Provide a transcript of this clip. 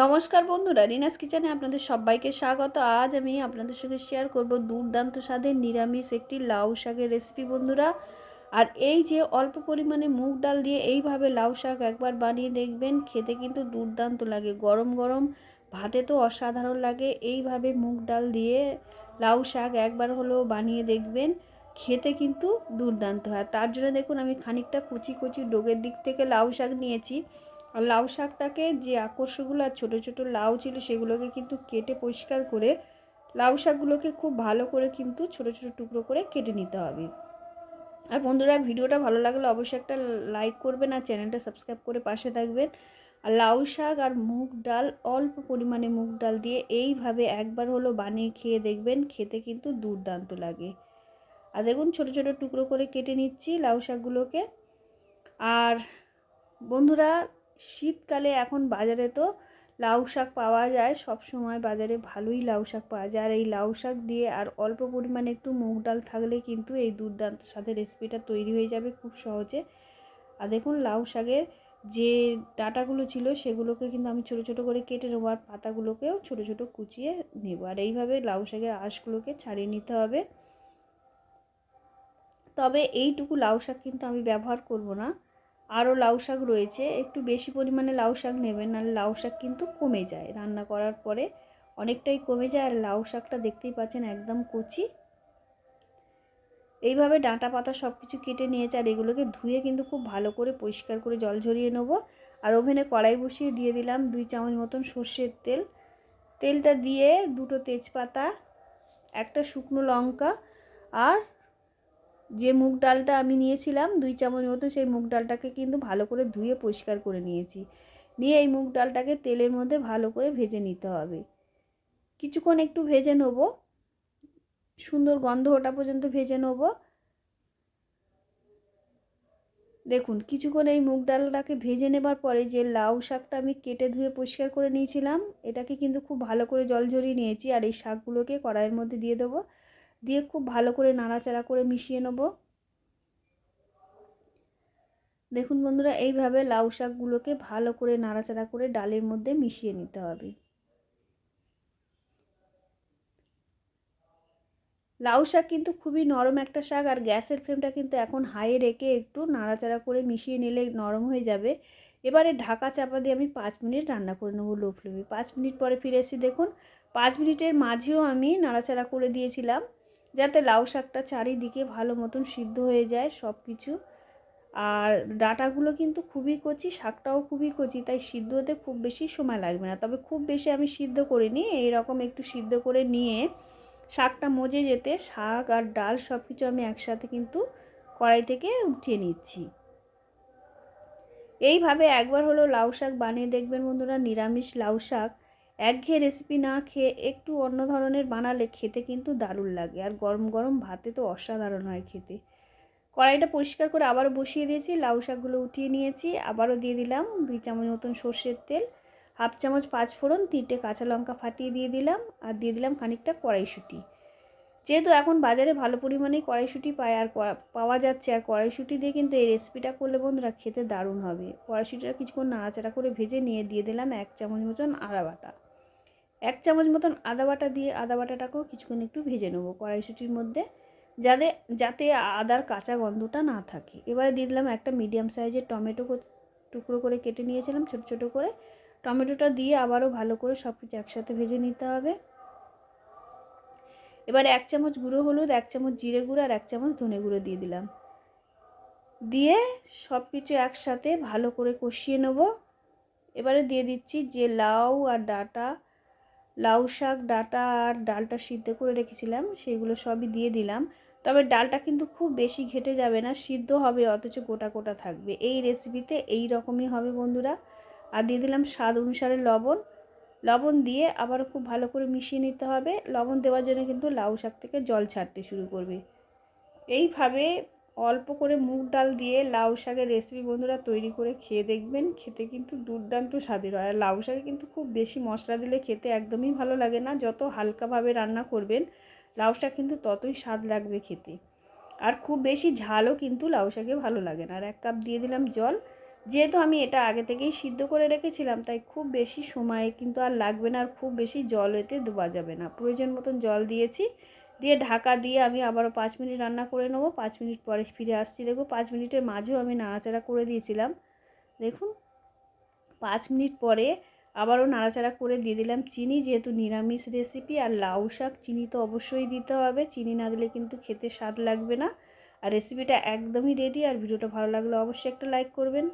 নমস্কার বন্ধুরা, রিনাস কিচেনে আপনাদের সবাইকে স্বাগত। আজ আমি আপনাদের সঙ্গে শেয়ার করব দুর্দান্ত স্বাদের নিরামিষ একটি লাউ শাকের রেসিপি বন্ধুরা। আর এই যে অল্প পরিমাণে মুগ ডাল দিয়ে এইভাবে লাউ শাক একবার বানিয়ে দেখবেন, খেতে কিন্তু দুর্দান্ত লাগে। গরম গরম, ভাতে তো অসাধারণ লাগে। এইভাবে মুগ ডাল দিয়ে লাউ শাক একবার হলেও বানিয়ে দেখবেন, খেতে কিন্তু দুর্দান্ত। হয় তার জন্য দেখুন আমি খানিকটা কুচি কুচি ডোগের দিক থেকে লাউ শাক নিয়েছি। আর লাউ শাকটাকে যে আকর্ষগুলো আর ছোটো ছোটো লাউ ছিল সেগুলোকে কিন্তু কেটে পরিষ্কার করে লাউ শাকগুলোকে খুব ভালো করে কিন্তু ছোটো ছোটো টুকরো করে কেটে নিতে হবে। আর বন্ধুরা, ভিডিওটা ভালো লাগলে অবশ্যই একটা লাইক করবেন আর চ্যানেলটা সাবস্ক্রাইব করে পাশে থাকবেন। আর লাউ শাক আর মুগ ডাল, অল্প পরিমাণে মুগ ডাল দিয়ে এইভাবে একবার হলো বানিয়ে খেয়ে দেখবেন, খেতে কিন্তু দুর্দান্ত লাগে। আর দেখুন, ছোটো ছোটো টুকরো করে কেটে নিচ্ছি লাউ শাকগুলোকে। আর বন্ধুরা শীতকালে এখন বাজারে তো লাউ শাক পাওয়া যায় সব সময় বাজারে ভালোই লাউ শাক পাওয়া যায়। আর এই লাউ শাক দিয়ে আর অল্প পরিমাণে একটু মুগ ডাল থাকলে কিন্তু এই দুর্দান্ত সাথে রেসিপিটা তৈরি হয়ে যাবে খুব সহজে। আর দেখুন লাউ শাকের যে ডাটাগুলো ছিল সেগুলোকে কিন্তু আমি ছোট ছোট করে কেটে নেব আর পাতাগুলোকেও ছোট ছোট কুচিয়ে নেব। আর এইভাবে লাউ শাকের আঁশগুলোকে ছাড়িয়ে নিতে হবে। তবে এইটুকু লাউ শাক কিন্তু আমি ব্যবহার করব না। আরও লাউ শাক রয়েছে। একটু বেশি পরিমাণে লাউ শাক নেবেন, নাহলে লাউ শাক কিন্তু কমে যায়। রান্না করার পরে অনেকটাই কমে যায়। আর লাউ শাকটা দেখতেই পাচ্ছেন একদম কচি। এইভাবে ডাঁটা পাতা সব কিছু কেটে নিয়েছে আর এগুলোকে ধুয়ে কিন্তু খুব ভালো করে পরিষ্কার করে জল ঝরিয়ে নেব। আর ওভেনে কড়াই বসিয়ে দিয়ে দিলাম দুই চামচ মতন সর্ষের তেল। তেলটা দিয়ে দুটো তেজপাতা, একটা শুকনো লঙ্কা আর যে মুগ ডালটা আমি নিয়েছিলাম, দুই চামচ মতো সেই মুগ ডালটাকে কিন্তু ভালো করে ধুয়ে পরিষ্কার করে নিয়েছি। নিয়ে এই মুগ ডালটাকে তেলের মধ্যে ভালো করে ভেজে নিতে হবে। কিছুক্ষণ একটু ভেজে নেব। সুন্দর গন্ধ ওটা পর্যন্ত ভেজে নেব। দেখুন, কিছুক্ষণ এই মুগ ডালটাকে ভেজে নেবার পরে যে লাউ শাকটা আমি কেটে ধুয়ে পরিষ্কার করে নিয়েছিলাম, এটাকে কিন্তু খুব ভালো করে জল ঝরিয়ে নিয়েছি আর এই শাকগুলোকে কড়াইয়ের মধ্যে দিয়ে দেবো। দিয়ে খুব ভালো করে নাড়াচাড়া করে মিশিয়ে নেব। দেখুন বন্ধুরা, এইভাবে লাউ শাকগুলোকে ভালো করে নাড়াচাড়া করে ডালের মধ্যে মিশিয়ে নিতে হবে। লাউ শাক কিন্তু খুবই নরম একটা শাক, আর গ্যাসের ফ্লেমটা কিন্তু এখন হাইয়ে রেখে একটু নাড়াচাড়া করে মিশিয়ে নিলে নরম হয়ে যাবে। এবারে ঢাকা চাপা দিয়ে আমি পাঁচ মিনিট রান্না করে নেব লো ফ্লেমে। পাঁচ মিনিট পরে ফিরে এসে দেখুন, পাঁচ মিনিটের মাঝেও আমি নাড়াচাড়া করে দিয়েছিলাম। যাতে লাউ শাকটা চারিদিকে ভালো মতন সিদ্ধ হয়ে যায় সব কিছু আর ডাটাগুলো কিন্তু খুবই কচি, শাকটাও খুবই কচি, তাই সিদ্ধ হতে খুব বেশি সময় লাগবে না। তবে খুব বেশি আমি সিদ্ধ করিনি এইরকম একটু সিদ্ধ করে নিয়ে শাকটা মজে যেতে শাক আর ডাল সব কিছু আমি একসাথে কিন্তু কড়াই থেকে উঠিয়ে নিচ্ছি। এইভাবে একবার হলো লাউ শাক বানিয়ে দেখবেন বন্ধুরা, নিরামিষ লাউ শাক একঘেয়ে রেসিপি না খেয়ে একটু অন্য ধরনের বানালে খেতে কিন্তু দারুণ লাগে। আর গরম গরম ভাতে তো অসাধারণ হয় খেতে। কড়াইটা পরিষ্কার করে আবারও বসিয়ে দিয়েছি, লাউ শাকগুলো উঠিয়ে নিয়েছি, আবারও দিয়ে দিলাম দুই চামচ মতন সর্ষের তেল, হাফ চামচ পাঁচ ফোড়ন, তিনটে কাঁচা লঙ্কা ফাটিয়ে দিয়ে দিলাম আর দিয়ে দিলাম খানিকটা কড়াইশুঁটি। যেহেতু এখন বাজারে ভালো পরিমাণেই কড়াইশুঁটি পায় আর পাওয়া যাচ্ছে, আর কড়াইশুঁটি দিয়ে কিন্তু এই রেসিপিটা করলে বন্ধুরা খেতে দারুণ হবে। কড়াইশুঁটিটা কিছুক্ষণ নাড়াচাড়া করে ভেজে নিয়ে দিয়ে দিলাম এক চামচ মতন আড়া বাটা। এক চামচ মতন আদা বাটা দিয়ে আদা বাটাটাকেও কিছুক্ষণ একটু ভেজে নেব কড়াইশুটির মধ্যে, যাতে যাতে আদার কাঁচা গন্ধটা না থাকে। এবারে দিয়ে দিলাম একটা মিডিয়াম সাইজের টমেটো টুকরো করে কেটে নিয়েছিলাম ছোট ছোট করে। টমেটোটা দিয়ে আবারও ভালো করে সব কিছু একসাথে ভেজে নিতে হবে। এবারে এক চামচ গুঁড়ো হলুদ, এক চামচ জিরে গুঁড়ো আর এক চামচ ধনে গুঁড়ো দিয়ে দিলাম। দিয়ে সব কিছু একসাথে ভালো করে কষিয়ে নেব। এবারে দিয়ে দিচ্ছি যে লাউ আর ডাটা লাউ শাক, ডাটা আর ডালটা সিদ্ধ করে রেখেছিলাম, সেগুলো সবই দিয়ে দিলাম। তবে ডালটা কিন্তু খুব বেশি ঘেটে যাবে না, সিদ্ধ হবে, অথচ গোটা গোটা থাকবে। এই রেসিপিতে এই রকমই হবে বন্ধুরা। আর দিয়ে দিলাম স্বাদ অনুসারে লবণ। লবণ দিয়ে আবার খুব ভালো করে মিশিয়ে নিতে হবে। লবণ দেওয়ার জন্য কিন্তু লাউ শাক থেকে জল ছাড়তে শুরু করবে। এইভাবে অল্প করে মুগ ডাল দিয়ে লাউ শাকের রেসিপি বন্ধুরা তৈরি করে খেয়ে দেখবেন। খেতে কিন্তু দুর্দান্ত স্বাদের হয়। আর লাউ শাকে কিন্তু খুব বেশি মশলা দিলে খেতে একদমই ভালো লাগে না। যত হালকাভাবে রান্না করবেন, লাউ শাক কিন্তু ততই স্বাদ লাগবে খেতে। আর খুব বেশি ঝালও কিন্তু লাউ শাকে ভালো লাগে না। আর এক কাপ দিয়ে দিলাম জল। যেহেতু আমি এটা আগে থেকেই সিদ্ধ করে রেখেছিলাম, তাই খুব বেশি সময় কিন্তু আর লাগবে না। আর খুব বেশি জল এতে দেওয়া যাবে না। প্রয়োজন মতন জল দিয়েছি। দিয়ে ঢাকা দিয়ে আমি আবারও পাঁচ মিনিট রান্না করে নেব। পাঁচ মিনিট পরে ফিরে আসছি। দেখব পাঁচ মিনিটের মাঝেও আমি নাড়াচাড়া করে দিয়েছিলাম। দেখুন, পাঁচ মিনিট পরে আবারও নাড়াচাড়া করে দিয়ে দিলাম চিনি। যেহেতু নিরামিষ রেসিপি আর লাউ শাক, চিনি তো অবশ্যই দিতে হবে। চিনি না দিলে কিন্তু খেতে স্বাদ লাগবে না। আর রেসিপিটা একদমই রেডি আর ভিডিওটা ভালো লাগলে অবশ্যই একটা লাইক করবেন।